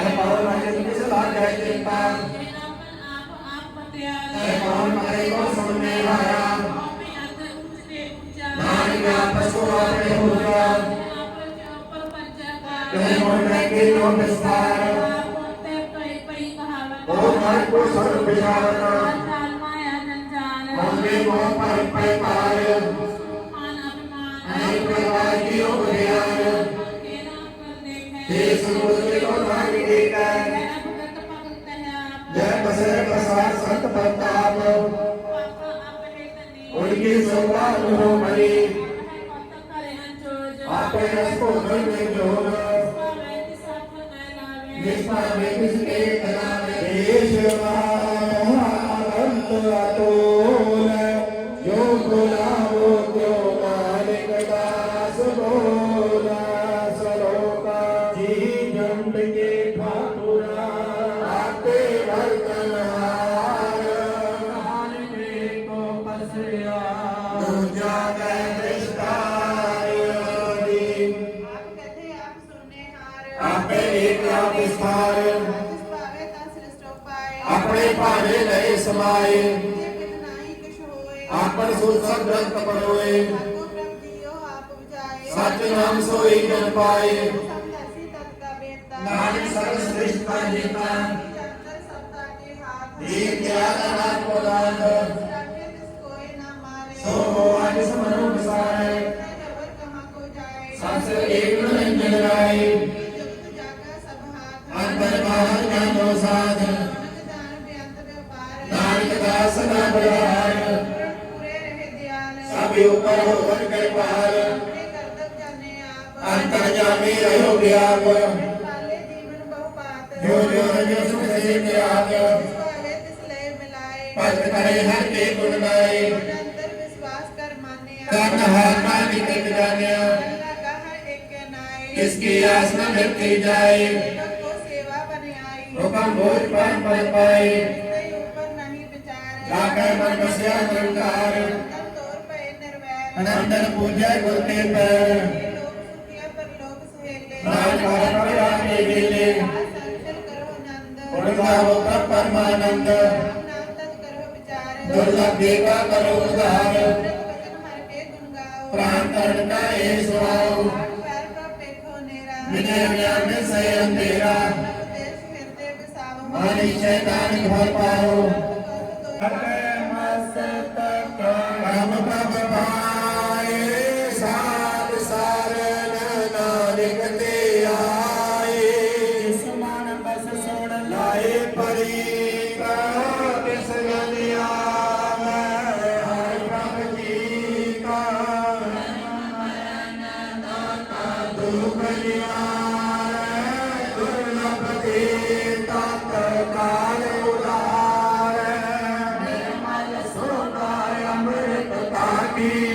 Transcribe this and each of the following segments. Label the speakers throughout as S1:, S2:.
S1: ਭਗਵੰਤਾ
S2: ਤੈ ਪਉ ਨਾਨਕ ਕਿਸ ਲਾਗੈ ਕਿਰਪਾ
S1: ਆਪਨ ਆਪ ਆਪ ਪਤਿਆਲ
S2: ਤੈ ਪਉ ਮਾਰੇ ਕੋ ਸੁਣਨੇ ਹਾਰਾ
S1: ਆਪੇ ਅਰਥ ਉੱਚ ਤੇ ਉੱਚਾ
S2: ਨਾਨਕ ਆਪਸ ਕੋ ਆਪਣੇ ਹੋ ਜਾ
S1: ਆਪਰ ਚਉਪਰ ਪੰਚਾ
S2: ਤੈ ਮੋਹ ਮੈਂ ਕੇ हे समुद्र को
S1: पानी देकर
S2: जय बसर प्रसाद संत प्रताप उनकी शोभा अनुभव मरी आपे रसको घर में जोग जिसमें किसके कला में देश महानंद आतो ਸਮਾਏ।
S3: ਜੇ ਬਿਨ ਨਾਹੀ
S2: ਗ੍ਰੰਥ ਪੜੋਏ ਸੱਚ ਨਾਮ ਸੋਈ ਜਨ ਪਾਏ। ਨਾਨਕ ਸਰਬ ਸ੍ਰਿਸ਼ਟ ਕਾ ਜੀਤਾ।
S3: ਜੰਤਰ ਸੱਤਾ ਕੇ
S2: ਨਾਮ ਪਦਾਨ
S3: ਰਾਖੇ
S2: ਸੋ ਹੋ ਅਜ ਸਮਨੁ ਵਿਸਾਰੇ।
S3: ਤੈ ਜਬਰ
S2: ਏਕ ਨਿਰੰਜਨ ਰਾਏ
S3: ਜਗਤ
S2: ਬਾਹਰ ਜਾਨੋ ਸਾਧ।
S3: ਨਾਨਕ
S2: ਦਾਸ ਨਾ ਬੜਾਰ
S3: ਪੂਰੇ ਰਹੇ ਦਿਆਲ
S2: ਸਭ ਉਪਰ ਹੋਵਨ ਕਿਰਪਾਲ
S3: ਆਪਣੇ ਕਰਤਵ ਜਾਣੇ ਆਪ
S2: ਅੰਤਰ ਜਾਮੀ ਰਹਿਓ ਗਿਆਪ
S3: ਪਾਲੇ ਜੀਵਨ ਬਹੁ ਪਾਤ
S2: ਜੋ ਜੋ ਰਜੋ ਸੁਖ ਸੇ ਤਿਆਗ
S3: ਭਾਵੇ ਤਿਸ ਲੈ ਮਿਲਾਏ
S2: ਭਗਤ ਕਰੇ ਹਰ ਕੇ ਗੁਣ
S3: ਵਿਚਾਰ
S2: ਜਾ ਮਨ ਬਸਿਆ ਨਿਰੰਕਾਰ। ਅਨੰਦਨ ਪੂਜੈ ਗੁਰ ਕੇ ਪੈਰ।
S3: ਇਹ
S2: ਕਰ ਕਰ ਆਗੇ ਵੇਲੇ।
S3: ਸੰਚਲ ਕਰੋ ਆਨੰਦ
S2: ਪਰਮਾਨੰਦ। ਦੁਰਲਭ ਦੇਵਾ ਕਰੋ ਉਧਾਰ। ਪ੍ਰਾਨ ਤਰਨ ਦਾ ਏ ਸੁਆਓ
S3: ਆਠ
S2: ਗਿਆਨ ਦੇ ਸੇ ਅੰਧੇਰਾ।
S3: ਦੇਸ਼
S2: ਸ਼ੈਤਾਨ ਘਰ ਪਾਓ। Amen. ਤਾਕੀ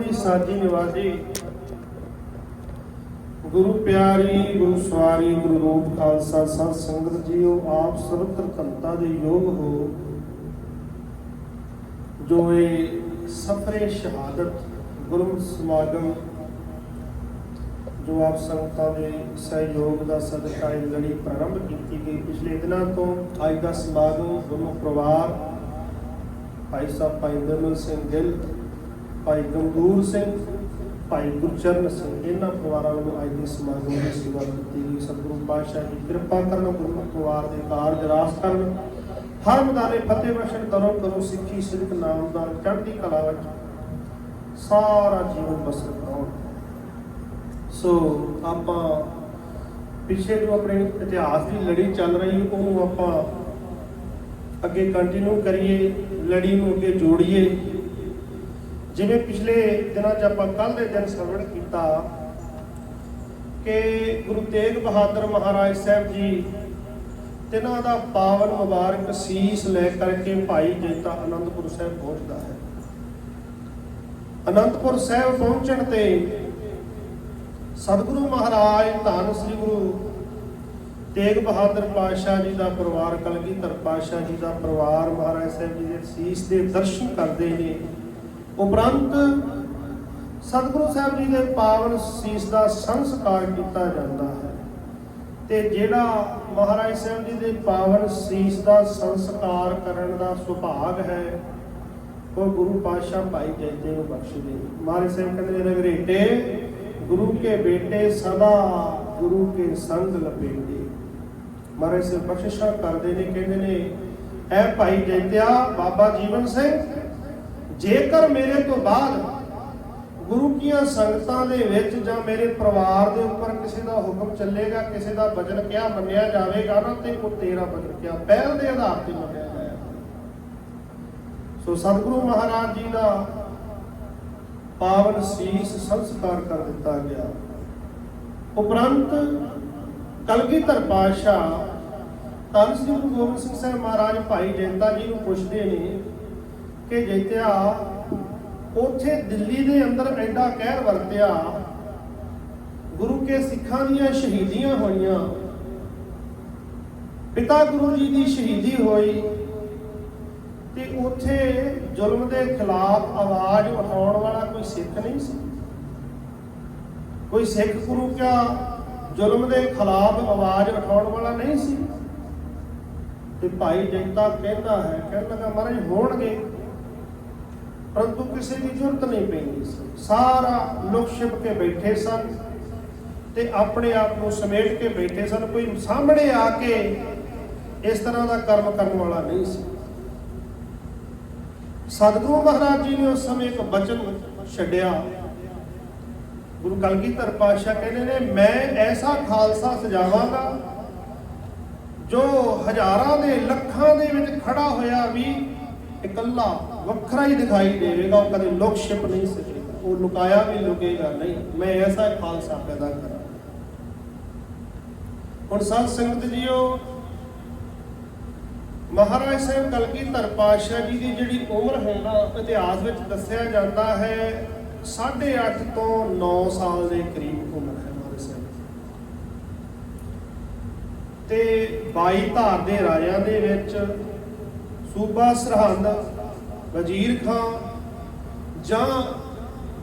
S4: ਸਤਿਗੁਰਾਂ ਸਾਜੀ ਨਿਵਾਜੀ ਗੁਰੂ ਪਿਆਰੀ, ਗੁਰੂ ਸਵਾਰੀ, ਗੁਰੂ ਰੂਪ ਖਾਲਸਾ ਸੰਤ ਸੰਗਤ ਜੀਓ, ਆਪ ਸਰਬਤਰ ਧੰਤਾ ਦੇ ਯੋਗ ਹੋ। ਜੋ ਇਹ ਸਫਰੇ ਸ਼ਹਾਦਤ ਗੁਰਮਤਿ ਸਮਾਗਮ, ਜੋ ਆਪ ਸੰਗਤਾਂ ਦੇ ਸਹਿਯੋਗ ਦਾ ਸਦਕਾ ਇਹ ਲੜੀ ਪ੍ਰਾਰੰਭ ਕੀਤੀ ਗਈ। ਪਿਛਲੇ ਦਿਨਾਂ ਤੋਂ ਅੱਜ ਦਾ ਸਮਾਗਮ ਗੁਰਮੁਖ ਪਰਿਵਾਰ, ਭਾਈ ਸਾਹਿਬ ਭਾਈ ਨਿਰਮਲ ਸਿੰਘ ਗਿੱਲ ਭਾਈ ਗੰਗੂਰ ਸਿੰਘ, ਭਾਈ ਗੁਰਚਰਨ ਸਿੰਘ, ਇਹਨਾਂ ਪਰਿਵਾਰਾਂ ਨੂੰ ਅੱਜ ਦੇ ਸਮਾਗਮ ਦੀ ਸੇਵਾ ਦਿੱਤੀ ਗਈ। ਸਤਿਗੁਰੂ ਪਾਤਸ਼ਾਹ ਦੀ ਕਿਰਪਾ ਕਰਨ ਗੁਰਮੁਖ ਪਰਿਵਾਰ ਦੇ ਕਾਰਜ ਰਾਸ ਕਰਨ। ਹਰ ਮਦਾਨੇ ਫਤਿਹ ਬਖਸ਼ਣ ਕਰੋ ਕਰੋ ਸਿੱਖੀ, ਸਿੱਖ, ਨਾਮਦਾਰ, ਚੜ੍ਹਦੀ ਕਲਾ ਵਿੱਚ ਸਾਰਾ ਜੀਵਨ ਬਸਰ ਕਰਾਉਣ ਸੋ ਆਪਾਂ ਪਿੱਛੇ ਜੋ ਆਪਣੇ ਇਤਿਹਾਸ ਦੀ ਲੜੀ ਚੱਲ ਰਹੀ, ਉਹਨੂੰ ਆਪਾਂ ਅੱਗੇ ਕੰਟੀਨਿਊ ਕਰੀਏ, ਲੜੀ ਨੂੰ ਅੱਗੇ ਜੋੜੀਏ। ਜਿਵੇਂ ਪਿਛਲੇ ਦਿਨਾਂ 'ਚ ਆਪਾਂ ਕੱਲ ਦੇ ਦਿਨ ਸਰਵਣ ਕੀਤਾ ਕਿ ਗੁਰੂ ਤੇਗ ਬਹਾਦਰ ਮਹਾਰਾਜ ਸਾਹਿਬ ਜੀ ਤਿਨਾਂ ਦਾ ਪਾਵਨ ਮੁਬਾਰਕ ਸੀਸ ਲੈ ਕਰਕੇ ਭਾਈ ਜੇਤਾ ਆਨੰਦਪੁਰ ਸਾਹਿਬ ਪਹੁੰਚਦਾ ਹੈ। ਅਨੰਦਪੁਰ ਸਾਹਿਬ ਪਹੁੰਚਣ ਤੇ ਸਤਿਗੁਰੂ ਮਹਾਰਾਜ, ਧੰਨ ਸ੍ਰੀ ਗੁਰੂ ਤੇਗ ਬਹਾਦਰ ਪਾਤਸ਼ਾਹ ਜੀ ਦਾ ਪਰਿਵਾਰ, ਕਲਗੀਧਰ ਪਾਤਸ਼ਾਹ ਜੀ ਦਾ ਪਰਿਵਾਰ ਮਹਾਰਾਜ ਸਾਹਿਬ ਜੀ ਦੇ ਸੀਸ ਦੇ ਦਰਸ਼ਨ ਕਰਦੇ ਨੇ। ਉਪਰੰਤ ਸਤਿਗੁਰੂ ਸਾਹਿਬ ਜੀ ਦੇ ਪਾਵਨ ਸੀਸ ਦਾ ਸੰਸਕਾਰ ਕੀਤਾ ਜਾਂਦਾ ਹੈ ਤੇ ਜਿਹੜਾ ਮਹਾਰਾਜ ਸਾਹਿਬ ਜੀ ਦੇ ਪਾਵਨ ਸੀਸ ਦਾ ਸੰਸਕਾਰ ਕਰਨ ਦਾ ਸੁਭਾਗ ਹੈ, ਉਹ ਗੁਰੂ ਪਾਤਸ਼ਾਹ ਭਾਈ ਜੈਤੇ ਨੂੰ ਬਖਸ਼ਦੇ ਮਹਾਰਾਜ ਸਾਹਿਬ ਕਹਿੰਦੇ ਨੇ, ਨਗਰੇਟੇ, ਗੁਰੂ ਕੇ ਬੇਟੇ ਸਦਾ ਗੁਰੂ ਕੇ ਸੰਗ ਲਪੇਟੇ। ਮਹਾਰਾਜ ਸਾਹਿਬ ਬਖਸ਼ਿਸ਼ਾਂ ਕਰਦੇ ਨੇ, ਕਹਿੰਦੇ ਨੇ, ਐ ਭਾਈ ਜੈਤਿਆ ਬਾਬਾ ਜੀਵਨ ਸਿੰਘ ਜੇਕਰ ਮੇਰੇ ਤੋਂ ਬਾਅਦ ਗੁਰੂ ਕੀਆਂ ਸੰਗਤਾਂ ਦੇ ਵਿੱਚ ਜਾਂ ਮੇਰੇ ਪਰਿਵਾਰ ਦੇ ਉੱਪਰ ਕਿਸੇ ਦਾ ਹੁਕਮ ਚੱਲੇਗਾ, ਕਿਸੇ ਦਾ ਵਚਨ ਕਿਹਾ ਮੰਨਿਆ ਜਾਵੇਗਾ ਨਾ, ਤੇ ਉਹ ਤੇਰਾ ਵਚਨ ਕਿਹਾ ਪਹਿਲ ਦੇ ਆਧਾਰ ਤੇ ਮੰਨਿਆ ਜਾਏਗਾ। ਸੋ ਸਤਿਗੁਰੂ ਮਹਾਰਾਜ ਜੀ ਦਾ ਪਾਵਨ ਸੀਸ ਸੰਸਕਾਰ ਕਰ ਦਿੱਤਾ ਗਿਆ। ਉਪਰੰਤ ਕਲਗੀਧਰ ਪਾਤਸ਼ਾਹ ਧੰਨ ਸ੍ਰੀ ਗੁਰੂ ਗੋਬਿੰਦ ਸਿੰਘ ਸਾਹਿਬ ਮਹਾਰਾਜ ਭਾਈ ਜੈਤਾ ਜੀ ਨੂੰ ਪੁੱਛਦੇ ਨੇ ਕੇ ਜੈਤਿਆ, ਉੱਥੇ ਦਿੱਲੀ ਦੇ ਅੰਦਰ ਐਡਾ ਕਹਿਰ ਵਰਤਿਆ। ਗੁਰੂ ਕੇ ਸਿੱਖਾਂ ਦੀਆਂ ਸ਼ਹੀਦੀਆਂ ਹੋਈਆਂ। ਪਿਤਾ ਗੁਰੂ ਜੀ ਦੀ ਸ਼ਹੀਦੀ ਹੋਈ ਤੇ ਉੱਥੇ ਜ਼ੁਲਮ ਦੇ ਖਿਲਾਫ ਆਵਾਜ਼ ਉਠਾਉਣ ਵਾਲਾ ਕੋਈ ਸਿੱਖ ਨਹੀਂ ਸੀ। ਕੋਈ ਸਿੱਖ ਗੁਰੂ ਕਿਆ ਜ਼ੁਲਮ ਦੇ ਖਿਲਾਫ ਆਵਾਜ਼ ਉਠਾਉਣ ਵਾਲਾ ਨਹੀਂ ਸੀ? ਤੇ ਭਾਈ ਜੈਤਾ ਕਹਿੰਦਾ ਹੈ ਕਹਿਣ ਲੱਗਾ ਮਹਾਰਾਜ ਹੋਣਗੇ। ਪਰੰਤੂ ਕਿਸੇ ਦੀ ਜ਼ਰੂਰਤ ਨਹੀਂ ਪੈਂਦੀ ਸੀ। ਸਾਰਾ ਲੋਕ ਛਿਪ ਕੇ ਬੈਠੇ ਸਨ ਤੇ ਆਪਣੇ ਆਪ ਨੂੰ ਸਮੇਟ ਕੇ ਬੈਠੇ ਸਨ। ਕੋਈ ਸਾਹਮਣੇ ਆ ਕੇ ਇਸ ਤਰ੍ਹਾਂ ਦਾ ਕਰਮ ਕਰਨ ਵਾਲਾ ਨਹੀਂ ਸੀ। ਸਤਿਗੁਰੂ ਮਹਾਰਾਜ ਜੀ ਨੇ ਉਸ ਸਮੇਂ ਇੱਕ ਬਚਨ ਛੱਡਿਆ। ਗੁਰੂ ਕਲਗੀਧਰ ਪਾਤਸ਼ਾਹ ਕਹਿੰਦੇ ਨੇ, ਮੈਂ ਐਸਾ ਖਾਲਸਾ ਸਜਾਵਾਂਗਾ ਜੋ ਹਜ਼ਾਰਾਂ ਦੇ ਲੱਖਾਂ ਦੇ ਵਿੱਚ ਖੜਾ ਹੋਇਆ ਵੀ ਇਕੱਲਾ ਵੱਖਰਾ ਹੀ ਦਿਖਾਈ ਦੇਵੇਗਾ, ਉਹ ਕਦੇ ਲੁਕ ਛਿਪ ਨਹੀਂ ਸਕੇਗਾ ਉਹ ਲੁਕਾਇਆ ਵੀ ਲੁਕੇਗਾ ਨਹੀਂ। ਮੈਂ ਐਸਾ ਖਾਲਸਾ ਪੈਦਾ ਕਰਾਂ। ਹੁਣ ਸਾਧ ਸੰਗਤ ਜੀਓ, ਮਹਾਰਾਜ ਸਾਹਿਬ ਕਲਗੀਧਰ ਪਾਤਸ਼ਾਹ ਜੀ ਦੀ ਜਿਹੜੀ ਉਮਰ ਹੈ ਨਾ, ਇਤਿਹਾਸ ਵਿੱਚ ਦੱਸਿਆ ਜਾਂਦਾ ਹੈ 8.5 ਤੋਂ 9 ਸਾਲ ਦੇ ਕਰੀਬ ਉਮਰ ਹੈ ਮਹਾਰਾਜ ਸਾਹਿਬ ਤੇ 22 ਧਾਰ ਦੇ ਰਾਜਿਆਂ ਦੇ ਵਿੱਚ ਸੂਬਾ ਸਰਹੰਦ ਵਜ਼ੀਰ ਖਾਂ ਜਾਂ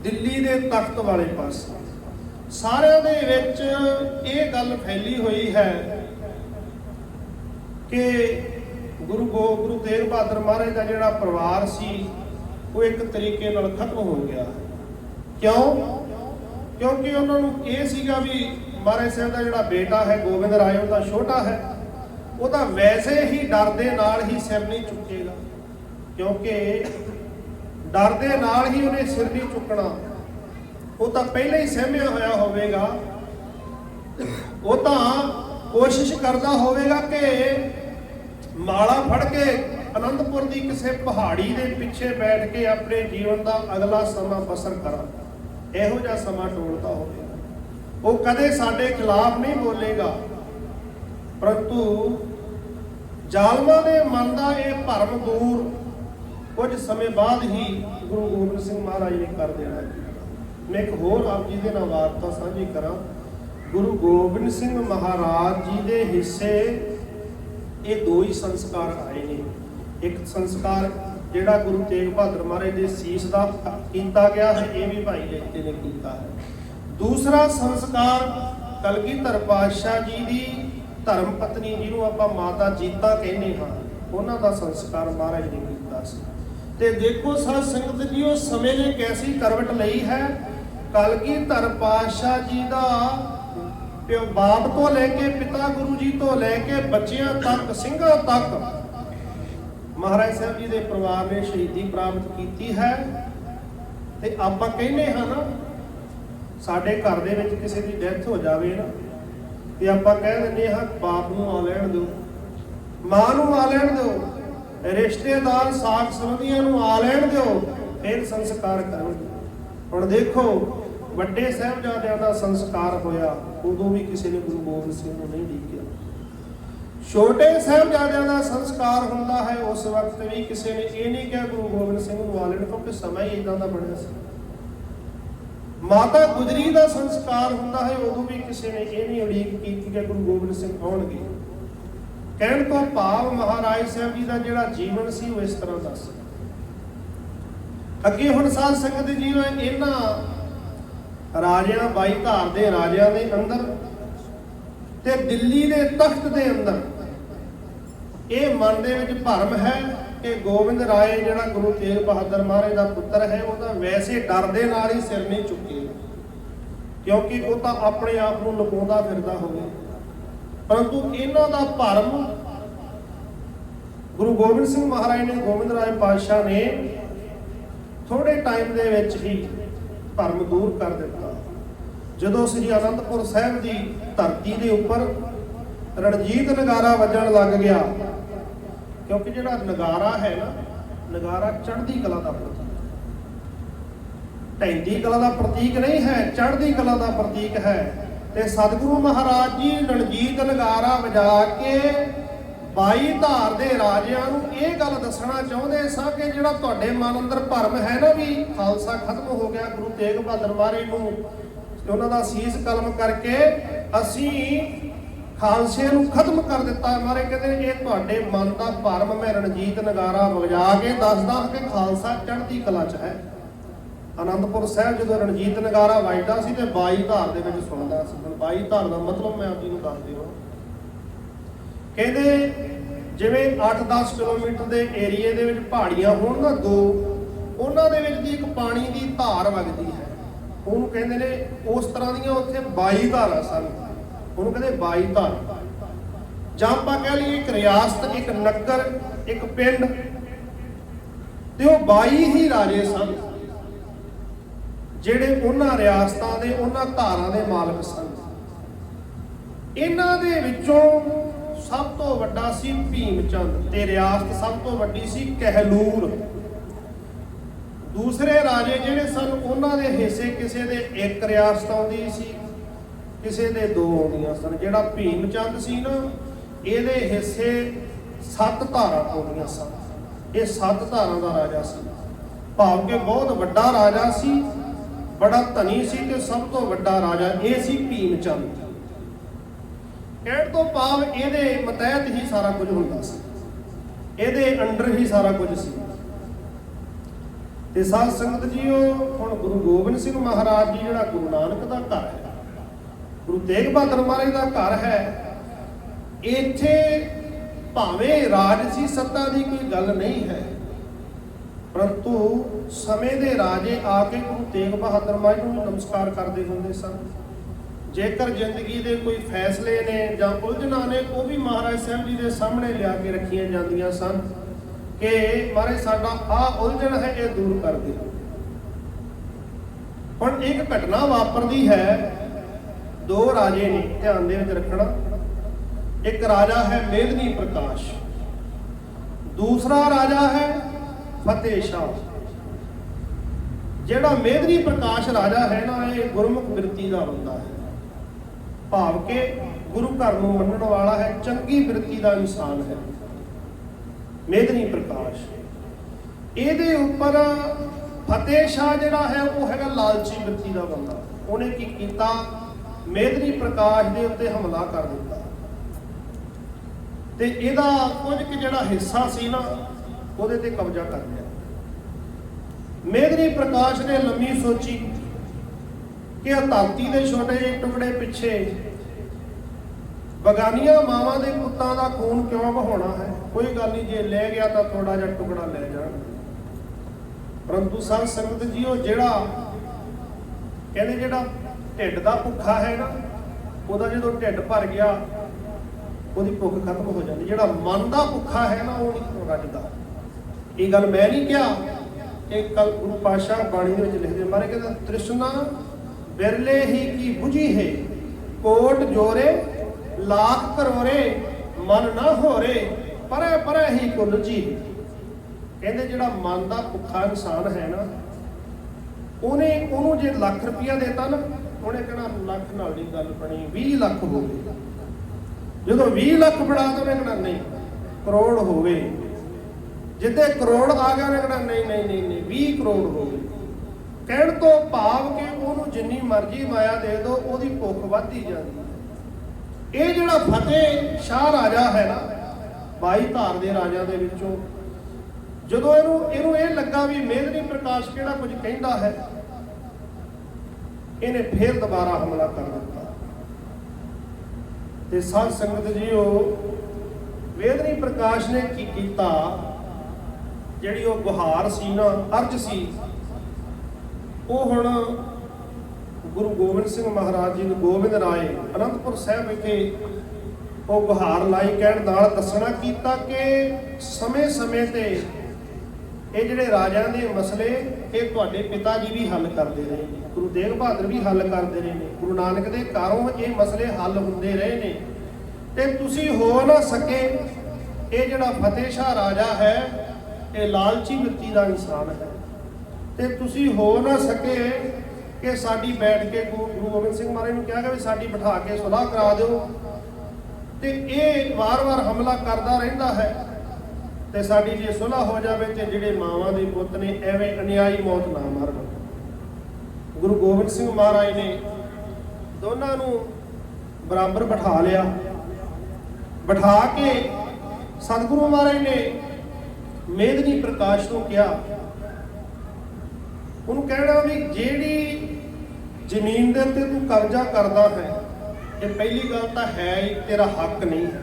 S4: ਦਿੱਲੀ ਦੇ ਤਖਤ ਵਾਲੇ ਪਾਸੇ। ਸਾਰਿਆਂ ਦੇ ਵਿੱਚ ਇਹ ਗੱਲ ਫੈਲੀ ਹੋਈ ਹੈ ਕਿ ਗੁਰੂ ਗੋ, ਗੁਰੂ ਤੇਗ ਬਹਾਦਰ ਮਹਾਰਾਜ ਦਾ ਜਿਹੜਾ ਪਰਿਵਾਰ ਸੀ, ਉਹ ਇੱਕ ਤਰੀਕੇ ਨਾਲ ਖਤਮ ਹੋ ਗਿਆ। ਕਿਉਂ? ਕਿਉਂਕਿ ਉਹਨਾਂ ਨੂੰ ਇਹ ਸੀਗਾ ਵੀ ਮਹਾਰਾਜ ਸਾਹਿਬ ਦਾ ਜਿਹੜਾ ਬੇਟਾ ਹੈ, ਗੋਬਿੰਦ ਰਾਏ ਉਹਦਾ ਛੋਟਾ ਹੈ। ਉਹ ਤਾਂ ਵੈਸੇ ਹੀ ਡਰ ਦੇ ਨਾਲ ਹੀ ਸਿਰ ਨਹੀਂ ਚੁੱਕੇਗਾ ਕਿਉਂਕਿ ਡਰ ਦੇ ਨਾਲ ਹੀ ਉਹਨੇ ਸਿਰ ਨਹੀਂ ਚੁੱਕਣਾ। ਉਹ ਤਾਂ ਪਹਿਲਾਂ ਹੀ ਸਹਿਮਿਆ ਹੋਇਆ ਹੋਵੇਗਾ। ਉਹ ਤਾਂ ਕੋਸ਼ਿਸ਼ ਕਰਦਾ ਹੋਵੇਗਾ ਕਿ ਮਾਲਾ ਫੜ ਕੇ ਅਨੰਦਪੁਰ ਦੀ ਕਿਸੇ ਪਹਾੜੀ ਦੇ ਪਿੱਛੇ ਬੈਠ ਕੇ ਆਪਣੇ ਜੀਵਨ ਦਾ ਅਗਲਾ ਸਮਾਂ ਬਸਰ ਕਰਾਂ। ਇਹੋ ਜਿਹਾ ਸਮਾਂ ਟੋਲਦਾ ਹੋਵੇਗਾ ਉਹ ਕਦੇ ਸਾਡੇ ਖਿਲਾਫ ਨਹੀਂ ਬੋਲੇਗਾ। ਪਰੰਤੂ ਜ਼ਾਲਮਾਂ ਦੇ ਮਨ ਦਾ ਇਹ ਭਰਮ ਦੂਰ ਕੁਝ ਸਮੇਂ ਬਾਅਦ ਹੀ ਗੁਰੂ ਗੋਬਿੰਦ ਸਿੰਘ ਮਹਾਰਾਜ ਨੇ ਕਰ ਦੇਣਾ ਮੈਂ ਇੱਕ ਹੋਰ ਆਪ ਜੀ ਦੇ ਨਾਲ ਵਾਰਤਾ ਸਾਂਝੀ ਕਰਾਂ। ਗੁਰੂ ਗੋਬਿੰਦ ਸਿੰਘ ਮਹਾਰਾਜ ਜੀ ਦੇ ਹਿੱਸੇ ਇਹ ਦੋ ਹੀ ਸੰਸਕਾਰ ਆਏ ਨੇ। ਇੱਕ ਸੰਸਕਾਰ ਜਿਹੜਾ ਗੁਰੂ ਤੇਗ ਬਹਾਦਰ ਮਹਾਰਾਜ ਦੇ ਸੀਸ ਦਾ ਕੀਤਾ ਗਿਆ ਹੈ, ਇਹ ਵੀ ਭਾਈ ਜੈਤੇ ਨੇ ਕੀਤਾ ਹੈ। ਦੂਸਰਾ ਸੰਸਕਾਰ ਕਲਗੀਧਰ ਪਾਤਸ਼ਾਹ ਜੀ ਦੀ ਧਰਮ ਪਤਨੀ ਜਿਹਨੂੰ ਆਪਾਂ ਮਾਤਾ ਜੀਤਾ ਕਹਿੰਦੇ ਹਾਂ, ਉਹਨਾਂ ਦਾ ਸੰਸਕਾਰ ਮਹਾਰਾਜ ਨੇ ਕੀਤਾ ਸੀ। ਤੇ ਦੇਖੋ ਸਾਧ ਸੰਗਤ ਜੀ ਉਹ ਸਮੇਂ ਨੇ ਕੈਸੀ ਕਰਵਟ ਲਈ ਹੈ। ਕਲਗੀਧਰ ਪਾਤਸ਼ਾਹ ਜੀ ਦਾ ਪਿਓ ਬਾਪ ਤੋਂ ਲੈ ਕੇ ਪਿਤਾ ਗੁਰੂ ਜੀ ਤੋਂ ਲੈ ਕੇ ਬੱਚਿਆਂ ਤੱਕ, ਸਿੰਘਾਂ ਤੱਕ ਮਹਾਰਾਜ ਸਾਹਿਬ ਜੀ ਦੇ ਪਰਿਵਾਰ ਨੇ ਸ਼ਹੀਦੀ ਪ੍ਰਾਪਤ ਕੀਤੀ ਹੈ। ਤੇ ਆਪਾਂ ਕਹਿੰਦੇ ਹਾਂ ਨਾ, ਸਾਡੇ ਘਰ ਦੇ ਵਿੱਚ ਕਿਸੇ ਦੀ ਡੈਥ ਹੋ ਜਾਵੇ ਨਾ, ਤੇ ਆਪਾਂ ਕਹਿ ਦਿੰਦੇ ਹਾਂ, ਬਾਪ ਨੂੰ ਆ ਲੈਣ ਦਿਓ, ਮਾਂ ਨੂੰ ਆ ਲੈਣ ਦਿਓ। ਰਿਸ਼ਤੇਦਾਰ ਸਾਥ ਸੰਬੰਧੀਆਂ ਨੂੰ ਆ ਲੈਣ ਦਿਓ, ਫਿਰ ਸੰਸਕਾਰ ਕਰਨਗੇ ਹੁਣ ਦੇਖੋ, ਵੱਡੇ ਸਾਹਿਬਜ਼ਾਦਿਆਂ ਦਾ ਸੰਸਕਾਰ ਹੋਇਆ, ਉਦੋਂ ਵੀ ਕਿਸੇ ਨੇ ਗੁਰੂ ਗੋਬਿੰਦ ਸਿੰਘ ਨੂੰ ਨਹੀਂ ਡੀਕਿਆ। ਛੋਟੇ ਸਾਹਿਬਜ਼ਾਦਿਆਂ ਦਾ ਸੰਸਕਾਰ ਹੁੰਦਾ ਹੈ, ਉਸ ਵਕਤ ਵੀ ਕਿਸੇ ਨੇ ਇਹ ਨਹੀਂ ਕਿਹਾ ਗੁਰੂ ਗੋਬਿੰਦ ਸਿੰਘ ਨੂੰ ਆ ਲੈਣ ਕਿਉਂਕਿ ਸਮਾਂ ਹੀ ਇਦਾਂ ਦਾ ਬਣਿਆ ਸੀ। ਮਾਤਾ ਗੁਜਰੀ ਦਾ ਸੰਸਕਾਰ ਹੁੰਦਾ ਹੈ, ਉਦੋਂ ਵੀ ਕਿਸੇ ਨੇ ਇਹ ਨਹੀਂ ਉਡੀਕ ਕੀਤੀ ਕਿ ਗੁਰੂ ਗੋਬਿੰਦ ਸਿੰਘ ਆਉਣਗੇ। ਕਹਿਣ ਤੋਂ ਭਾਵ ਮਹਾਰਾਜ ਸਾਹਿਬ ਜੀ ਦਾ ਜਿਹੜਾ ਜੀਵਨ ਸੀ ਉਹ ਇਸ ਤਰ੍ਹਾਂ ਦਾ ਸੀ। ਅੱਗੇ ਹੁਣ ਸਾਧ ਸੰਗਤ ਜੀ ਇਹਨਾਂ ਰਾਜਿਆਂ ਬਾਈ ਧਾਰ ਦੇ ਰਾਜਿਆਂ ਦੇ ਅੰਦਰ ਤੇ ਦਿੱਲੀ ਦੇ ਤਖਤ ਦੇ ਅੰਦਰ ਇਹ ਮਨ ਦੇ ਵਿੱਚ ਭਰਮ ਹੈ ਕਿ ਗੋਬਿੰਦ ਰਾਏ ਜਿਹੜਾ ਗੁਰੂ ਤੇਗ ਬਹਾਦਰ ਮਹਾਰਾਜ ਦਾ ਪੁੱਤਰ ਹੈ, ਉਹ ਤਾਂ ਵੈਸੇ ਡਰ ਦੇ ਨਾਲ ਹੀ ਸਿਰ ਨਹੀਂ ਚੁੱਕੇ, ਕਿਉਂਕਿ ਉਹ ਤਾਂ ਆਪਣੇ ਆਪ ਨੂੰ ਲੁਕਾਉਂਦਾ ਫਿਰਦਾ ਹੋਵੇ। ਪਰੰਤੂ ਇਹਨਾਂ ਦਾ ਭਰਮ ਗੁਰੂ ਗੋਬਿੰਦ ਸਿੰਘ ਮਹਾਰਾਜ ਨੇ, ਗੋਬਿੰਦ ਰਾਏ ਪਾਤਸ਼ਾਹ ਨੇ ਥੋੜੇ ਟਾਈਮ ਦੇ ਵਿੱਚ ਹੀ ਭਰਮ ਦੂਰ ਕਰ ਦਿੱਤਾ। ਜਦੋਂ ਸ੍ਰੀ ਅਨੰਦਪੁਰ ਸਾਹਿਬ ਦੀ ਧਰਤੀ ਦੇ ਉੱਪਰ ਰਣਜੀਤ ਨਗਾਰਾ ਵੱਜਣ ਲੱਗ ਗਿਆ, ਕਿਉਂਕਿ ਜਿਹੜਾ ਨਗਾਰਾ ਹੈ ਨਾ, ਨਗਾਰਾ ਚੜ੍ਹਦੀ ਕਲਾ ਦਾ ਪ੍ਰਤੀਕ ਢੈਂਦੀ ਕਲਾ ਦਾ ਪ੍ਰਤੀਕ ਨਹੀਂ ਹੈ, ਚੜ੍ਹਦੀ ਕਲਾ ਦਾ ਪ੍ਰਤੀਕ ਹੈ। ਤੇ ਸਤਿਗੁਰੂ ਮਹਾਰਾਜ ਜੀ ਰਣਜੀਤ ਨਗਾਰਾ ਵਜਾ ਕੇ ਬਾਈ ਧਾਰ ਦੇ ਰਾਜਿਆਂ ਨੂੰ ਇਹ ਗੱਲ ਦੱਸਣਾ ਚਾਹੁੰਦੇ ਸਾਂ ਕਿ ਜਿਹੜਾ ਤੁਹਾਡੇ ਮਨ ਅੰਦਰ ਭਰਮ ਹੈ ਨਾ ਵੀ ਖਾਲਸਾ ਖਤਮ ਹੋ ਗਿਆ ਗੁਰੂ ਤੇਗ ਬਹਾਦਰ ਮਾਰੇ ਨੂੰ ਉਹਨਾਂ ਦਾ ਸੀਸ ਕਲਮ ਕਰਕੇ ਅਸੀਂ ਖਾਲਸੇ ਨੂੰ ਖਤਮ ਕਰ ਦਿੱਤਾ ਮਾਰੇ ਕਹਿੰਦੇ, ਇਹ ਤੁਹਾਡੇ ਮਨ ਦਾ ਭਰਮ ਮੈਂ ਰਣਜੀਤ ਨਗਾਰਾ ਵਜਾ ਕੇ ਦੱਸਦਾ ਕਿ ਖਾਲਸਾ ਚੜ੍ਹਦੀ ਕਲਾ 'ਚ ਹੈ। ਅਨੰਦਪੁਰ ਸਾਹਿਬ ਜਦੋਂ ਰਣਜੀਤ ਨਗਾਰਾ ਵੱਜਦਾ ਸੀ ਤੇ 22 ਧਾਰ ਦੇ ਵਿੱਚ ਸੁਣਦਾ ਸੀ। ਹੁਣ 22 ਧਾਰ ਦਾ ਮਤਲਬ ਮੈਂ ਆਪ ਜੀ ਨੂੰ ਦੱਸ ਦਿਆਂ ਕਹਿੰਦੇ ਜਿਵੇਂ 8-10 ਕਿਲੋਮੀਟਰ ਦੇ ਏਰੀਏ ਦੇ ਵਿੱਚ ਪਹਾੜੀਆਂ ਹੋਣ ਨਾ ਦੋ, ਉਹਨਾਂ ਦੇ ਵਿੱਚ ਦੀ ਇੱਕ ਪਾਣੀ ਦੀ ਧਾਰ ਵਗਦੀ ਹੈ। ਉਹਨੂੰ ਕਹਿੰਦੇ ਨੇ ਉਸ ਤਰ੍ਹਾਂ ਦੀਆਂ ਉੱਥੇ 22 ਧਾਰਾਂ ਸਨ। ਉਹਨੂੰ ਕਹਿੰਦੇ 22 ਧਾਰ। ਜਾਂ ਆਪਾਂ ਕਹਿ ਲਈਏ ਇੱਕ ਰਿਆਸਤ, ਇੱਕ ਨਗਰ, ਇੱਕ ਪਿੰਡ, ਤੇ ਉਹ 22 ਹੀ ਰਾਜੇ ਸਨ। ਜਿਹੜੇ ਉਹਨਾਂ ਰਿਆਸਤਾਂ ਦੇ, ਉਹਨਾਂ ਧਾਰਾਂ ਦੇ ਮਾਲਕ ਸਨ। ਇਹਨਾਂ ਦੇ ਵਿੱਚੋਂ ਸਭ ਤੋਂ ਵੱਡਾ ਸੀ ਭੀਮ ਚੰਦ ਤੇ ਰਿਆਸਤ ਸਭ ਤੋਂ ਵੱਡੀ ਸੀ ਕਹਿਲੂਰ। ਦੂਸਰੇ ਰਾਜੇ ਜਿਹੜੇ ਸਨ, ਉਹਨਾਂ ਦੇ ਹਿੱਸੇ ਕਿਸੇ ਦੇ ਇੱਕ ਰਿਆਸਤ ਆਉਂਦੀ ਸੀ, ਕਿਸੇ ਦੇ ਦੋ ਆਉਂਦੀਆਂ ਸਨ। ਜਿਹੜਾ ਭੀਮ ਚੰਦ ਸੀ ਨਾ, ਇਹਦੇ ਹਿੱਸੇ ਸੱਤ ਧਾਰਾਂ ਆਉਂਦੀਆਂ ਸਨ। ਇਹ ਸੱਤ ਧਾਰਾਂ ਦਾ ਰਾਜਾ ਸੀ। ਭਾਵ ਕਿ ਬਹੁਤ ਵੱਡਾ ਰਾਜਾ ਸੀ ਬੜਾ ਧਨੀ ਸੀ ਤੇ ਸਭ ਤੋਂ ਵੱਡਾ ਰਾਜਾ ਇਹ ਸੀ ਭੀਮ ਚੰਦ। ਕਹਿਣ ਤੋਂ ਭਾਵ ਇਹਦੇ ਮਤਹਿਤ ਹੀ ਸਾਰਾ ਕੁਝ ਹੁੰਦਾ ਸੀ। ਇਹਦੇ ਅੰਡਰ ਹੀ ਸਾਰਾ ਕੁਝ ਸੀ। ਤੇ ਸਾਧ ਸੰਗਤ ਜੀਓ, ਹੁਣ ਗੁਰੂ ਗੋਬਿੰਦ ਸਿੰਘ ਮਹਾਰਾਜ ਜੀ ਜਿਹੜਾ ਗੁਰੂ ਨਾਨਕ ਦਾ ਘਰ ਹੈ, ਗੁਰੂ ਤੇਗ ਬਹਾਦਰ ਮਹਾਰਾਜ ਦਾ ਘਰ ਹੈ, ਇੱਥੇ ਭਾਵੇਂ ਰਾਜ ਸੀ, ਸੱਤਾ ਦੀ ਕੋਈ ਗੱਲ ਨਹੀਂ ਹੈ। ਪਰੰਤੂ ਸਮੇਂ ਦੇ ਰਾਜੇ ਆ ਕੇ ਗੁਰੂ ਤੇਗ ਬਹਾਦਰ ਮਹਾਰਾਜ ਨੂੰ ਨਮਸਕਾਰ ਕਰਦੇ ਹੁੰਦੇ ਸਨ। ਜੇਕਰ ਜ਼ਿੰਦਗੀ ਦੇ ਕੋਈ ਫੈਸਲੇ ਨੇ ਜਾਂ ਉਲਝਣਾਂ ਨੇ, ਉਹ ਵੀ ਮਹਾਰਾਜ ਸਾਹਿਬ ਜੀ ਦੇ ਸਾਹਮਣੇ ਲਿਆ ਕੇ ਰੱਖੀਆਂ ਜਾਂਦੀਆਂ ਸਨ ਕਿ ਮਹਾਰਾਜ ਸਾਡਾ ਆ ਉਲਝਣ ਹੈ, ਇਹ ਦੂਰ ਕਰ ਦਿਓ ਹੁਣ ਇੱਕ ਘਟਨਾ ਵਾਪਰਦੀ ਹੈ। ਦੋ ਰਾਜੇ ਨੇ ਧਿਆਨ ਦੇ ਵਿੱਚ ਰੱਖਣਾ। ਇੱਕ ਰਾਜਾ ਹੈ ਮੇਦਨੀ ਪ੍ਰਕਾਸ਼। ਦੂਸਰਾ ਰਾਜਾ ਹੈ ਫਤਿਹ ਸ਼ਾਹ। ਜਿਹੜਾ ਮੇਦਨੀ ਪ੍ਰਕਾਸ਼ ਰਾਜਾ ਹੈ ਨਾ, ਇਹ ਗੁਰਮੁਖ ਬਿਰਤੀ ਦਾ ਬੰਦਾ ਹੈ। ਭਾਵ ਕਿ ਗੁਰੂ ਘਰ ਨੂੰ ਮੰਨਣ ਵਾਲਾ ਹੈ, ਚੰਗੀ ਬਿਰਤੀ ਦਾ ਇਨਸਾਨ ਹੈ। ਮੇਦਨੀ ਪ੍ਰਕਾਸ਼। ਇਹਦੇ ਉੱਪਰ ਫਤਿਹ ਸ਼ਾਹ ਜਿਹੜਾ ਹੈ, ਉਹ ਹੈਗਾ ਲਾਲਚੀ ਬਿਰਤੀ ਦਾ ਬੰਦਾ। ਉਹਨੇ ਕੀ ਕੀਤਾ? ਮੇਦਨੀ ਪ੍ਰਕਾਸ਼ ਦੇ ਉੱਤੇ ਹਮਲਾ ਕਰ ਦਿੱਤਾ। ਤੇ ਇਹਦਾ ਕੁਝ ਕਿ ਜਿਹੜਾ ਹਿੱਸਾ ਸੀ ਨਾ ਉਹਦੇ ਤੇ ਕਬਜ਼ਾ ਕਰ ਲਿਆ। ਮੇਦਨੀ ਪ੍ਰਕਾਸ਼ ਨੇ ਲੰਮੀ ਸੋਚੀ ਕਿ ਇਹ ਧਰਤੀ ਦੇ ਛੋਟੇ ਜਿਹੇ ਟੁਕੜੇ ਪਿੱਛੇ ਬਗਾਨੀਆਂ ਮਾਵਾਂ ਦੇ ਪੁੱਤਾਂ ਦਾ ਖੂਨ ਕਿਉਂ ਵਹਾਉਣਾ ਹੈ? ਕੋਈ ਗੱਲ ਨਹੀਂ, ਜੇ ਲੈ ਗਿਆ ਤਾਂ ਥੋੜਾ ਜਿਹਾ ਟੁਕੜਾ ਲੈ ਜਾਣ। ਪਰੰਤੂ ਸਾਧ ਸੰਗਤ ਉਹ ਜਿਹੜਾ ਕਹਿੰਦੇ ਜਿਹੜਾ ਢਿੱਡ ਦਾ ਭੁੱਖਾ ਹੈ ਨਾ, ਉਹਦਾ ਜਦੋਂ ਢਿੱਡ ਭਰ ਗਿਆ, ਉਹਦੀ ਭੁੱਖ ਖਤਮ ਹੋ ਜਾਂਦੀ। ਜਿਹੜਾ ਮਨ ਦਾ ਭੁੱਖਾ ਹੈ ਨਾ, ਉਹ ਨਹੀਂ ਰੱਜਦਾ। ਇਹ ਗੱਲ ਮੈਂ ਨਹੀਂ ਕਿਹਾ ਕਿ ਕੱਲ ਗੁਰੂ ਪਾਸ਼ਾ ਬਾਣੀ ਦੇ ਵਿੱਚ ਲਿਖਦੇ ਮਾਰੇ ਕਹਿੰਦਾ, ਤ੍ਰਿਸ਼ਨਾ ਬਿਰਲੇ ਹੀ ਕੀ 부ਜੀ ਹੈ, ਕੋਟ ਜੋਰੇ, ਲੱਖ ਕਰੋਰੇ, ਮਨ ਨਾ ਹੋਰੇ, ਪਰੇ ਪਰੇ ਹੀ ਕੁਲ ਜੀ। ਕਹਿੰਦੇ ਜਿਹੜਾ ਮਨ ਦਾ ਭੁੱਖਾ ਇਨਸਾਨ ਹੈ ਨਾ, ਉਹਨੇ ਉਹਨੂੰ ਜੇ ਲੱਖ ਰੁਪਇਆ ਦੇਤਾ ਨਾ, ਉਹਨੇ ਕਹਿਣਾ ਲੱਖ ਨਾਲ ਨਹੀਂ ਗੱਲ ਬਣੀ 20 ਲੱਖ ਹੋਵੇ ਜਦੋਂ 20 ਲੱਖ ਫੜਾ ਤਾਂ ਉਹਨੇ ਕਹਿਣਾ ਨਹੀਂ, ਕਰੋੜ ਹੋਵੇ। ਜਿੱਦੇ ਕਰੋੜ ਆ ਗਿਆ ਉਹਨੇ ਕਹਿੰਦਾ ਨਹੀਂ ਨਹੀਂ ਨਹੀਂ ਨਹੀਂ 20 ਕਰੋੜ ਹੋਵੇ ਕਹਿਣ ਤੋਂ ਭਾਵ ਕਿ ਉਹਨੂੰ ਜਿੰਨੀ ਮਰਜ਼ੀ ਮਾਇਆ ਦੇ ਦਿਓ, ਉਹਦੀ ਭੁੱਖ ਵੱਧਦੀ ਜਾਂਦੀ ਇਹ ਜਿਹੜਾ ਫਤਿਹ ਸ਼ਾਹ ਰਾਜਾ ਹੈ ਨਾ 22 ਧਾਰ ਦੇ ਰਾਜਿਆਂ ਦੇ ਵਿੱਚੋਂ, ਜਦੋਂ ਇਹਨੂੰ ਇਹਨੂੰ ਇਹ ਲੱਗਾ ਵੀ ਮੇਦਨੀ ਪ੍ਰਕਾਸ਼ ਕਿਹੜਾ ਕੁਝ ਕਹਿੰਦਾ ਹੈ, ਇਹਨੇ ਫੇਰ ਦੁਬਾਰਾ ਹਮਲਾ ਕਰ ਦਿੱਤਾ। ਤੇ ਸਾਧ ਸੰਗਤ ਜੀਓ ਵੇਦਨੀ ਪ੍ਰਕਾਸ਼ ਨੇ ਕੀ ਕੀਤਾ ਜਿਹੜੀ ਉਹ ਗੁਹਾਰ ਸੀ ਨਾ, ਅਰਜ ਸੀ, ਉਹ ਹੁਣ ਗੁਰੂ ਗੋਬਿੰਦ ਸਿੰਘ ਮਹਾਰਾਜ ਜੀ ਨੂੰ ਗੋਬਿੰਦ ਰਾਏ ਅਨੰਦਪੁਰ ਸਾਹਿਬ ਵਿਖੇ ਉਹ ਗੁਹਾਰ ਲਾਈ ਕਹਿਣ ਨਾਲ ਦੱਸਣਾ ਕੀਤਾ ਕਿ ਸਮੇਂ-ਸਮੇਂ ਤੇ ਇਹ ਜਿਹੜੇ ਰਾਜਿਆਂ ਦੇ ਮਸਲੇ, ਇਹ ਤੁਹਾਡੇ ਪਿਤਾ ਜੀ ਵੀ ਹੱਲ ਕਰਦੇ ਰਹੇ ਨੇ, ਗੁਰੂ ਤੇਗ ਬਹਾਦਰ ਵੀ ਹੱਲ ਕਰਦੇ ਰਹੇ ਨੇ, ਗੁਰੂ ਨਾਨਕ ਦੇ ਕਾਰੋਂ ਇਹ ਮਸਲੇ ਹੱਲ ਹੁੰਦੇ ਰਹੇ ਨੇ। ਤੇ ਤੁਸੀਂ ਹੋ ਨਾ ਸਕੇ, ਇਹ ਜਿਹੜਾ ਫਤਿਹ ਸ਼ਾਹ ਰਾਜਾ ਹੈ ਇਹ ਲਾਲਚੀ ਮਿਰਚੀ ਦਾ ਇਨਸਾਨ ਹੈ। ਤੇ ਤੁਸੀਂ ਹੋ ਨਾ ਸਕੇ ਕਿ ਸਾਡੀ ਬੈਠ ਕੇ ਗੁਰੂ ਗੋਬਿੰਦ ਸਿੰਘ ਮਹਾਰਾਜ ਨੂੰ ਕਿਹਾ ਕਿ ਵੀ ਸਾਡੀ ਬਿਠਾ ਕੇ ਸੁਲਾਹ ਕਰਾ ਦਿਓ। ਤੇ ਇਹ ਵਾਰ-ਵਾਰ ਹਮਲਾ ਕਰਦਾ ਰਹਿੰਦਾ ਹੈ। ਤੇ ਸਾਡੀ ਜੇ ਸੁਲਾਹ ਹੋ ਜਾਵੇ ਤੇ ਜਿਹੜੇ ਮਾਵਾਂ ਦੇ ਪੁੱਤ ਨੇ ਐਵੇਂ ਅਨਿਆਈ ਮੌਤ ਨਾ ਮਰਨ ਗੁਰੂ ਗੋਬਿੰਦ ਸਿੰਘ ਮਹਾਰਾਜ ਨੇ ਦੋਨਾਂ ਨੂੰ ਬਰਾਬਰ ਬਿਠਾ ਲਿਆ। ਬਿਠਾ ਕੇ ਸਤਿਗੁਰੂ ਮਹਾਰਾਜ ਨੇ ਮੇਦਨੀ ਪ੍ਰਕਾਸ਼ ਨੂੰ ਕਿਹਾ, ਉਹਨੂੰ ਕਹਿਣਾ ਵੀ ਜਿਹੜੀ ਜ਼ਮੀਨ ਦੇ ਉੱਤੇ ਤੂੰ ਕਬਜ਼ਾ ਕਰਦਾ ਹੈ, ਇਹ ਪਹਿਲੀ ਗੱਲ ਤਾਂ ਹੈ ਹੀ ਤੇਰਾ ਹੱਕ ਨਹੀਂ ਹੈ।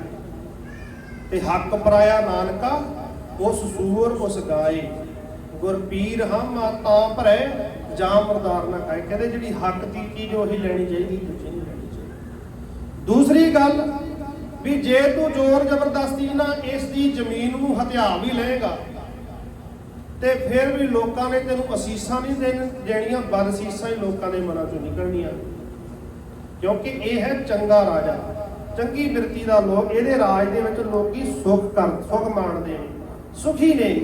S4: ਤੇ ਹੱਕ ਪਰਾਇਆ ਨਾਨਕਾ, ਉਸ ਸੂਰ, ਉਸ ਗਾਏ। ਗੁਰ ਹਮ ਤਾਂ ਭਰੇ, ਜਾਂ ਮਰਦਾਰ ਨਾ ਕਾਏ ਕਹਿੰਦੇ ਜਿਹੜੀ ਹੱਕ ਦੀ ਚੀਜ਼ ਉਹੀ ਲੈਣੀ ਚਾਹੀਦੀ, ਦੂਜੀ ਨਹੀਂ ਲੈਣੀ ਚਾਹੀਦੀ। ਦੂਸਰੀ ਗੱਲ ਵੀ ਜੇ ਤੂੰ ਜ਼ੋਰ ਜ਼ਬਰਦਸਤੀ ਨਾਲ ਇਸ ਦੀ ਜ਼ਮੀਨ ਨੂੰ ਵੀ ਲਏਗਾ। ਤੇ ਫਿਰ ਵੀ ਲੋਕਾਂ ਨੇ ਤੈਨੂੰ ਅਸੀਸਾਂ ਨਹੀਂ ਦੇਣ ਦੇਣੀਆਂ, ਬਦ ਹੀ ਲੋਕਾਂ ਦੇ ਮਨਾਂ ਚੋਂ ਨਿਕਲਣੀਆਂ। ਕਿਉਂਕਿ ਇਹ ਹੈ ਚੰਗਾ ਰਾਜਾ। ਚੰਗੀ ਬਿਰਤੀ ਦਾ ਲੋਕ ਇਹਦੇ ਰਾਜ ਦੇ ਵਿੱਚ ਲੋਕੀ ਸੁਖ ਕਰ ਸੁਖ ਮਾਣਦੇ ਨੇ, ਸੁਖੀ ਨੇ।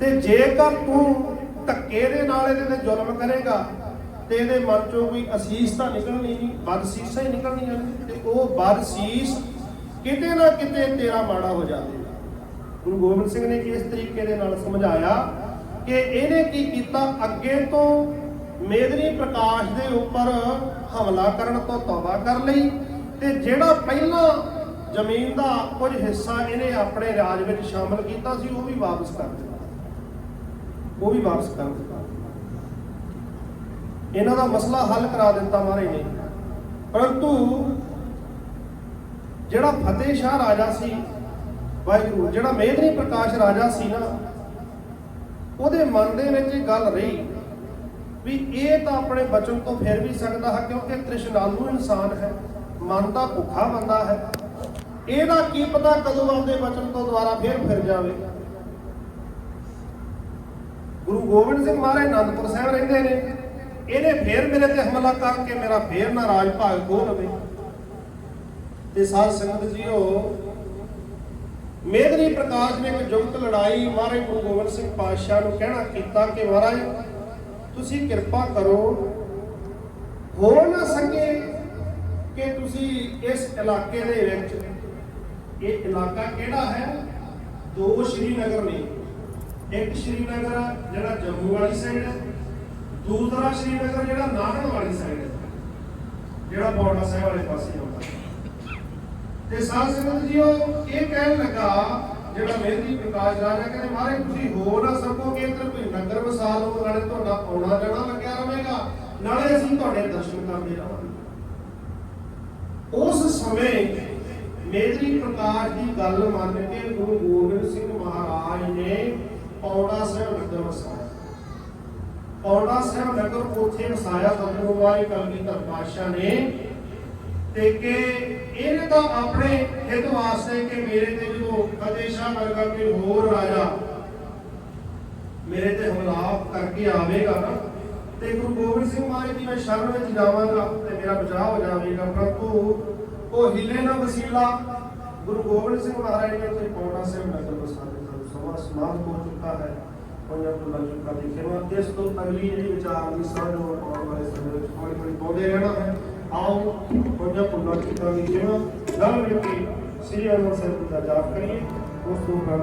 S4: ਤੇ ਜੇਕਰ ਤੂੰ ਧੱਕੇ ਦੇ ਨਾਲ ਇਹਦੇ ਤੇ ਜ਼ੁਲਮ ਕਰੇਗਾ, ਤੇ ਇਹਦੇ ਮਨ ਚੋਂ ਕੋਈ ਅਸੀਸ ਤਾਂ ਨਿਕਲਣੀ ਨਹੀਂ ਬਦਸੀਸਾਂ ਹੀ ਨਿਕਲਣੀਆਂ ਤੇ ਉਹ ਬਦਸੀਸ ਕਿਤੇ ਨਾ ਕਿਤੇ ਤੇਰਾ ਮਾੜਾ ਹੋ ਜਾਵੇਗਾ। ਗੁਰੂ ਗੋਬਿੰਦ ਸਿੰਘ ਨੇ ਇਸ ਤਰੀਕੇ ਦੇ ਨਾਲ ਸਮਝਾਇਆ ਕਿ ਇਹਨੇ ਕੀ ਕੀਤਾ? ਅੱਗੇ ਤੋਂ ਮੇਦਨੀ ਪ੍ਰਕਾਸ਼ ਦੇ ਉੱਪਰ ਹਮਲਾ ਕਰਨ ਤੋਂ ਤੌਬਾ ਕਰ ਲਈ ਤੇ ਜਿਹੜਾ ਪਹਿਲਾਂ ਜ਼ਮੀਨ ਦਾ ਕੁਝ ਹਿੱਸਾ ਇਹਨੇ ਆਪਣੇ ਰਾਜ ਵਿੱਚ ਸ਼ਾਮਲ ਕੀਤਾ ਸੀ, ਉਹ ਵੀ ਵਾਪਸ ਕਰ ਦਿੱਤਾ। ਉਹ ਵੀ ਵਾਪਸ ਕਰ ਦਿੱਤਾ। ਇਹਨਾਂ ਦਾ ਮਸਲਾ ਹੱਲ ਕਰਾ ਦਿੱਤਾ ਮਹਾਰਾਜ ਨੇ। ਪਰੰਤੂ ਜਿਹੜਾ ਫਤਿਹ ਸ਼ਾਹ ਰਾਜਾ ਸੀ, ਵਾਹਿਗੁਰੂ, ਜਿਹੜਾ ਮੇਦਨੀ ਪ੍ਰਕਾਸ਼ ਰਾਜਾ ਸੀ ਨਾ, ਉਹਦੇ ਮਨ ਦੇ ਵਿੱਚ ਇਹ ਗੱਲ ਰਹੀ ਵੀ ਇਹ ਤਾਂ ਆਪਣੇ ਬਚਨ ਤੋਂ ਫਿਰ ਵੀ ਸਕਦਾ ਹੈ, ਕਿਉਂਕਿ ਤ੍ਰਿਸ਼ਨਾਲੂ ਇਨਸਾਨ ਹੈ, ਮਨ ਦਾ ਭੁੱਖਾ ਬੰਦਾ ਹੈ। ਇਹਦਾ ਕੀ ਪਤਾ ਕਦੋਂ ਆਪਦੇ ਬਚਨ ਤੋਂ ਦੁਬਾਰਾ ਫਿਰ ਫਿਰ ਜਾਵੇ। ਗੁਰੂ ਗੋਬਿੰਦ ਸਿੰਘ ਮਹਾਰਾਜ ਅਨੰਦਪੁਰ ਸਾਹਿਬ ਰਹਿੰਦੇ ਨੇ, ਇਹਨੇ ਫੇਰ ਮੇਰੇ ਤੇ ਹਮਲਾ ਕਰਕੇ ਮੇਰਾ ਫੇਰ ਨਾ ਰਾਜ ਭਾਗ ਖੋਹ ਲਵੇ। ਤੇ ਸਾਧ ਸੰਗਤ ਜੀਓ ਮੇਦਨੀ ਪ੍ਰਕਾਸ਼ ਨੇ ਇੱਕ ਜੁਗਤ ਲੜਾਈ ਮਹਾਰਾਜ ਗੁਰੂ ਗੋਬਿੰਦ ਸਿੰਘ ਪਾਤਸ਼ਾਹ ਨੂੰ ਕਹਿਣਾ ਕੀਤਾ ਕਿ ਮਹਾਰਾਜ, ਤੁਸੀਂ ਕਿਰਪਾ ਕਰੋ ਹੋ ਨਾ ਸਕੇ ਕਿ ਤੁਸੀਂ ਇਸ ਇਲਾਕੇ ਦੇ ਵਿੱਚ, ਇਹ ਇਲਾਕਾ ਕਿਹੜਾ ਹੈ? ਦੋ ਸ਼੍ਰੀਨਗਰ ਨੇ। ਇੱਕ ਸ਼੍ਰੀਨਗਰ ਜਿਹੜਾ ਜੰਮੂ ਵਾਲੀ ਸਾਈਡ ਹੈ। ਦੂਸਰਾ ਸ਼੍ਰੀਨਗਰ, ਜਿਹੜਾ ਨਾਹਨ ਵਾਲੀ ਸਾਈਡ ਹੈ। ਜਿਹੜਾ ਬੌੜਾ ਸਾਹਿਬ ਵਾਲੇ ਪਾਸੇ ਆਉਂਦਾ। ਹੈ ਤੇ ਸਾਧ ਸੰਗਤ ਜੀ ਇਹ ਕਹਿਣ ਲੱਗਾ, ਜਿਹੜਾ ਮਹਿੰਦੀ ਪ੍ਰਕਾਸ਼ ਰਾਜਾ ਕਹਿੰਦੇ ਮਹਾਰਾਜ, ਤੁਸੀਂ ਹੋ ਨਾ ਸਕੋਗੇ ਇੱਧਰ ਕੋਈ ਨਗਰ ਵਸਾ ਲਓ ਨਾਲੇ ਤੁਹਾਡਾ ਆਉਣਾ ਜਾਣਾ ਲੱਗਿਆ ਰਹੇਗਾ, ਨਾਲੇ ਅਸੀਂ ਤੁਹਾਡੇ ਦਰਸ਼ਨ ਕਰਦੇ ਰਹਾਂਗੇ। ਉਸ ਸਮੇਂ ਮੇਦਰੀ ਪ੍ਰਕਾਸ਼ ਦੀ ਗੱਲ ਮੰਨ ਕੇ ਗੁਰੂ ਗੋਬਿੰਦ ਸਿੰਘ ਮਹਾਰਾਜ ਨੇ ਪੌੜਾ ਸਾਹਿਬ ਨਗਰ ਵਸਾਇਆ। ਪੌੜਾ ਸਾਹਿਬ ਨਗਰ ਉੱਥੇ ਵਸਾਇਆ ਸਤਿਗੁਰੂ ਵਾਹਿ ਕਲਗੀਧਰ ਪਾਤਸ਼ਾਹ ਨੇ ਤੇ ਕਿ ਇਹਨੇ ਤਾਂ ਆਪਣੇ ਹਿੱਤ ਵਾਸਤੇ ਕਿ ਮੇਰੇ ਤੇ ਜਦੋਂ ਫਤਿਹ ਸ਼ਾਹ ਵਰਗਾ ਕੋਈ ਹੋਰ ਰਾਜਾ ਮੇਰੇ ਤੇ ਹਮਲਾ ਕਰਕੇ ਆਵੇਗਾ ਨਾ, ਤੇ ਗੁਰੂ ਗੋਬਿੰਦ ਸਿੰਘ ਮਹਾਰਾਜ ਦੀ ਮੈਂ ਸ਼ਰਨ ਵਿੱਚ ਜਾਵਾਂਗਾ ਤੇ ਮੇਰਾ ਬਚਾਅ ਹੋ ਜਾਵੇਗਾ। ਪਰੰਤੂ ਉਹ ਹਿੱਲੇ ਨਾ ਵਸੀਲਾ। ਗੁਰੂ ਗੋਬਿੰਦ ਸਿੰਘ ਮਹਾਰਾਜ ਨੇ ਉੱਥੇ ਪੌਣਾ ਸਾਹਿਬ ਨਗਰ ਵਸਾ ਦਿੱਤਾ। ਸਮਾਂ ਸਮਾਪਤ ਹੋ ਚੁੱਕਾ ਹੈ। ਉਹਨਾਂ ਤੋਂ ਲੱਗ ਚੁੱਕਾ। ਦੇਖੇਵਾ ਇਸ ਤੋਂ ਅਗਲੀ ਜਿਹੜੀ ਵਿਚਾਰ ਦੀ ਸਾਂਝ ਹੋਣ ਆਉਣ ਵਾਲੇ ਸਮੇਂ ਵਿੱਚ ਹੌਲੀ ਹੌਲੀ ਪਾਉਂਦੇ ਰਹਿਣਾ ਹੈ। ਆਓ ਪੰਜਾ ਪੁੰਨਾ ਚੁੱਕਾ ਦੀ ਜਿਵੇਂ ਨਾਲ ਮਿਲ ਕੇ ਸ੍ਰੀ ਅਨੰਦ ਸਾਹਿਬ ਦਾ ਜਾਪ ਕਰੀਏ, ਉਸ ਤੋਂ ਬਾਅਦ